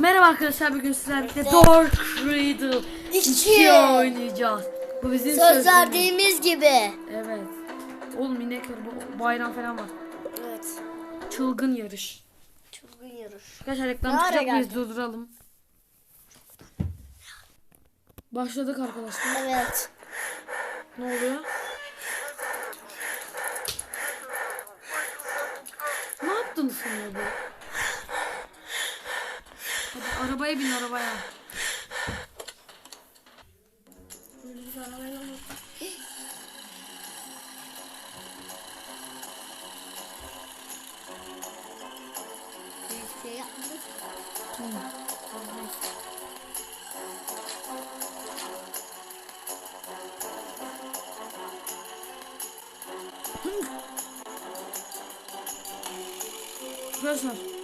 Merhaba arkadaşlar bugün sizlerle birlikte Dark Riddle İki. 2 oynayacağız. Bu bizim Söz sözümüz. verdiğimiz gibi. Evet. Oğlum inek bayram falan var. Evet. Çılgın yarış. Çılgın yarış. Arkadaşlar reklam Ne mıyız? Durduralım. Başladık arkadaşlar. Evet. Ne oluyor? Ne yaptın sanıyor bu? Arabaya bin arabaya. Şey. Arkadaşlar.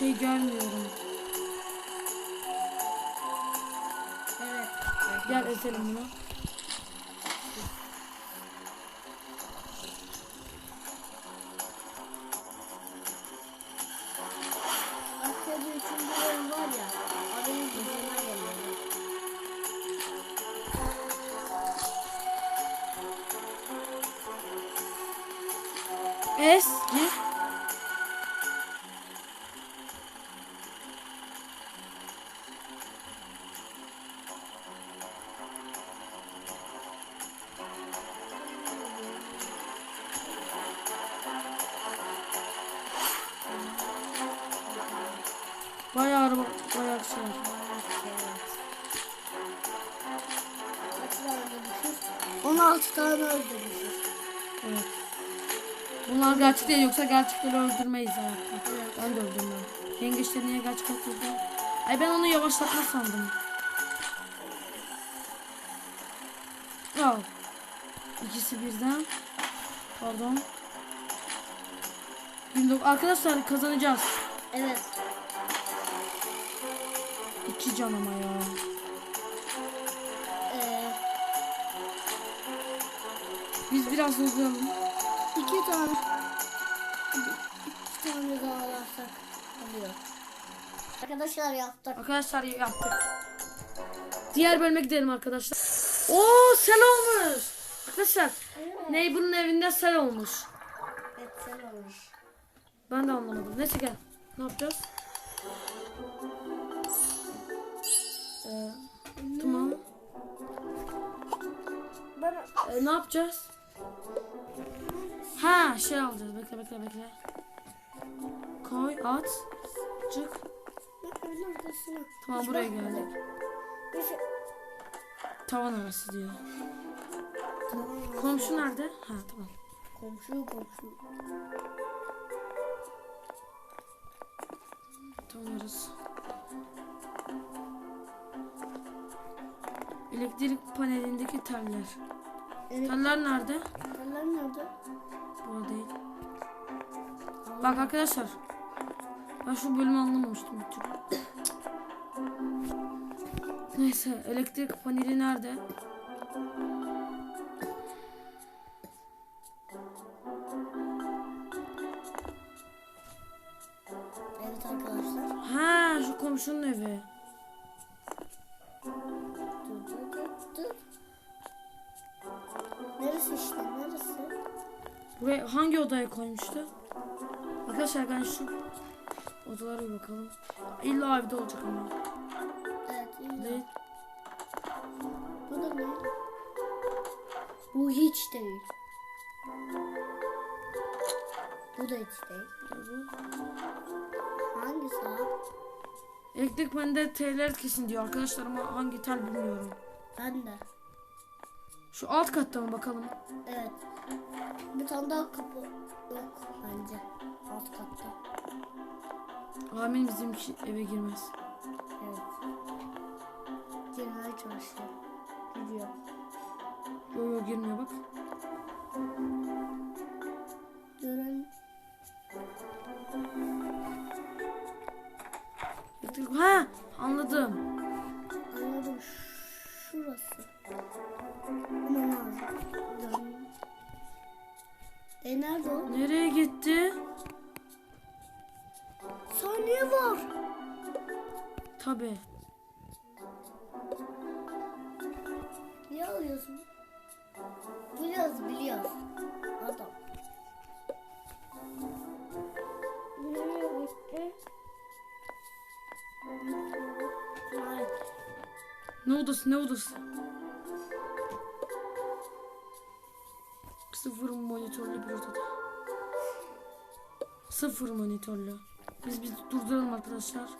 Şey görmüyorum. Evet. Gel ezelim bunu. Asya'da üçüncü araba, bayağı şey var. Öldürmüşüz? 16 tane öldürmüşüz. Evet. Bunlar gerçek değil yoksa gerçekleri öldürmeyiz hayatta. Ben de öldürmem. Yengeçleri niye gerçek öldürdüm? Ay ben onu yavaşlatma sandım. Al. İkisi birden. Pardon. 19 Arkadaşlar kazanacağız. Evet. İki can ama ya. Ee, Biz biraz hızlanalım. iki tane. İki tane daha alırsak oluyor. Arkadaşlar yaptık. Arkadaşlar yaptık. Diğer bölüme gidelim arkadaşlar. Oo sel olmuş. Arkadaşlar Neighbor'ın evinde sel olmuş. Evet sen olmuş. Ben de anlamadım. Neyse gel. Ne yapacağız? Ee, tamam. Ee, ne yapacağız? Ha şey alacağız. Bekle bekle bekle. Koy at. Çık. Tamam buraya geldik. Tavan arası diyor. Komşu nerede? Ha tamam. Komşu komşu. Tavan arası. Elektrik panelindeki teller. Evet. Teller nerede? Teller nerede? Bu değil. Bak arkadaşlar. Ben şu bölümü anlamamıştım bir türlü. Neyse elektrik paneli nerede? Evet arkadaşlar. Ha şu komşunun evi. Neresi işte neresi? Buraya hangi odaya koymuştu? Arkadaşlar ben şu odalara bir bakalım. İlla evde olacak ama. Evet iyi. Değil. Bu da ne? Bu hiç değil. Bu da hiç değil. Hangisi abi? Elektrik panelinde teller kesin diyor arkadaşlar ama hangi tel bilmiyorum. Ben de. Şu alt katta mı bakalım? Evet. Bir tane daha kapı yok bence. Alt katta. Amin bizim eve girmez. Evet. Girmeye çalışıyor. Gidiyor. Yo yo girmiyor bak. Ha anladım. anladım. Şurası. E nerede o? Nereye gitti? niye var? Tabi. Niye alıyorsun? Biliyoruz biliyoruz. Ne odası ne odası? Sıfır monitörlü bir odada. Sıfır monitörlü. Biz biz durduralım arkadaşlar.